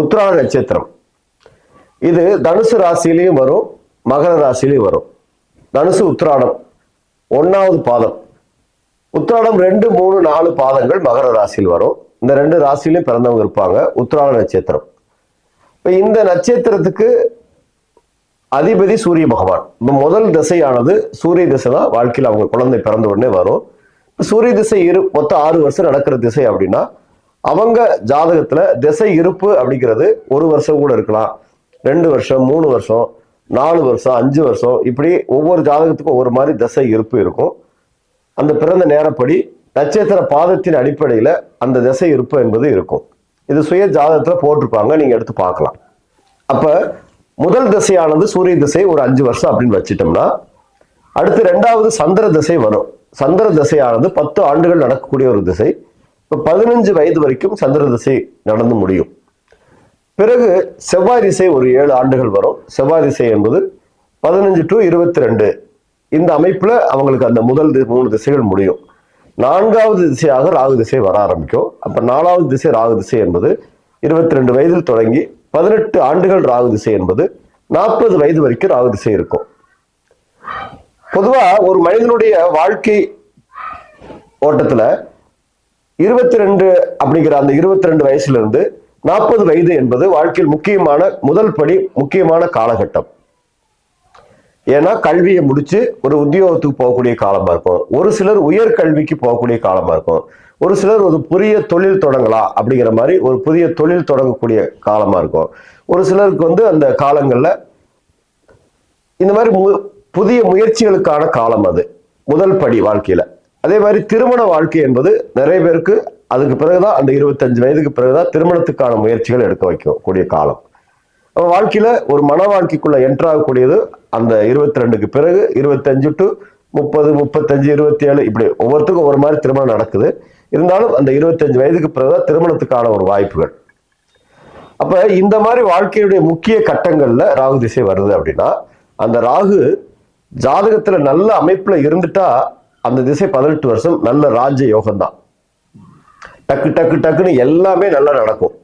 உத்திராட நட்சத்திரம். இது தனுசு ராசியிலையும் வரும் மகர ராசியிலையும் வரும். தனுசு உத்ராடம் ஒன்றாவது பாதம். உத்ராடம் ரெண்டு மூணு நாலு பாதங்கள் மகர ராசியில் வரும். இந்த ரெண்டு ராசியிலையும் பிறந்தவங்க இருப்பாங்க உத்திராட நட்சத்திரம். இப்போ இந்த நட்சத்திரத்துக்கு அதிபதி சூரிய பகவான். இப்போ முதல் திசையானது சூரிய திசை தான். வாழ்க்கையில் அவங்க குழந்தை பிறந்த உடனே வரும். சூரிய திசை இரு மொத்தம் ஆறு வருஷம் நடக்கிற திசை அப்படின்னா அவங்க ஜாதகத்தில் திசை இருப்பு அப்படிங்கிறது ஒரு வருஷம் கூட இருக்கலாம். ரெண்டு வருஷம் மூணு வருஷம் நாலு வருஷம் அஞ்சு வருஷம் இப்படி ஒவ்வொரு ஜாதகத்துக்கும் ஒவ்வொரு மாதிரி திசை இருப்பு இருக்கும். அந்த பிறந்த நேரப்படி நட்சத்திர பாதத்தின் அடிப்படையில் அந்த திசை இருப்பு என்பது இருக்கும். இது சுய ஜாதகத்தில் போட்டிருப்பாங்க நீங்கள் எடுத்து பார்க்கலாம். அப்போ முதல் திசையானது சூரிய திசை ஒரு அஞ்சு வருஷம் அப்படின்னு வச்சிட்டோம்னா அடுத்து ரெண்டாவது சந்திர திசை வரும். சந்திர திசையானது பத்து ஆண்டுகள் நடக்கக்கூடிய ஒரு திசை. இப்போ பதினஞ்சு வயது வரைக்கும் சந்திர திசை நடந்து முடியும். பிறகு செவ்வாய் திசை ஒரு ஏழு ஆண்டுகள் வரும். செவ்வாய் திசை என்பது பதினஞ்சு டு இருபத்தி ரெண்டு இந்த அமைப்புல அவங்களுக்கு அந்த முதல் தி- மூணு திசைகள் முடியும். நான்காவது திசையாக ராகு திசை வர ஆரம்பிக்கும். அப்போ நாலாவது திசை ராகு திசை என்பது இருபத்தி ரெண்டு வயதில் தொடங்கி பதினெட்டு ஆண்டுகள் ராகு திசை என்பது நாற்பது வயது வரைக்கும் ராகு திசை இருக்கும். பொதுவா ஒரு மனிதனுடைய வாழ்க்கை ஓட்டத்துல இருபத்தி ரெண்டு அப்படிங்கிற அந்த இருபத்தி ரெண்டு வயசுல இருந்து நாற்பது வயது என்பது வாழ்க்கையில் முக்கியமான முதல் படி முக்கியமான காலகட்டம். ஏன்னா கல்வியை முடிச்சு ஒரு உத்தியோகத்துக்கு போகக்கூடிய காலமா இருக்கும். ஒரு சிலர் உயர் கல்விக்கு போகக்கூடிய காலமா இருக்கும். ஒரு சிலர் ஒரு புதிய தொழில் தொடங்கலாம் அப்படிங்கிற மாதிரி ஒரு புதிய தொழில் தொடங்கக்கூடிய காலமா இருக்கும். ஒரு சிலருக்கு வந்து அந்த காலங்கள்ல இந்த மாதிரி மு- புதிய முயற்சிகளுக்கான காலம் அது. முதல் படி வாழ்க்கையில. அதே மாதிரி திருமண வாழ்க்கை என்பது நிறைய பேருக்கு அதுக்கு பிறகுதான் அந்த இருபத்தஞ்சு வயதுக்கு பிறகுதான் திருமணத்துக்கான முயற்சிகள் எடுக்க வைக்கக்கூடிய காலம். அப்போ வாழ்க்கையில் ஒரு மன வாழ்க்கைக்குள்ள என்ட்ராகக்கூடியது அந்த இருபத்தி ரெண்டுக்கு பிறகு இருபத்தஞ்சு டு முப்பது முப்பத்தஞ்சு இருபத்தி ஏழு இப்படி ஒவ்வொருத்தருக்கும் ஒவ்வொரு மாதிரி திருமணம் நடக்குது. இருந்தாலும் அந்த இருபத்தஞ்சு வயதுக்கு பிறகுதான் திருமணத்துக்கான ஒரு வாய்ப்புகள். அப்போ இந்த மாதிரி வாழ்க்கையுடைய முக்கிய கட்டங்களில் ராகு திசை வருது அப்படின்னா அந்த ராகு ஜாதகத்தில் நல்ல அமைப்பில் இருந்துட்டா அந்த திசை பதினெட்டு வருஷம் நல்ல ராஜ யோகம் தான் டக்கு டக்கு டக்குன்னு எல்லாமே நல்லா நடக்கும்.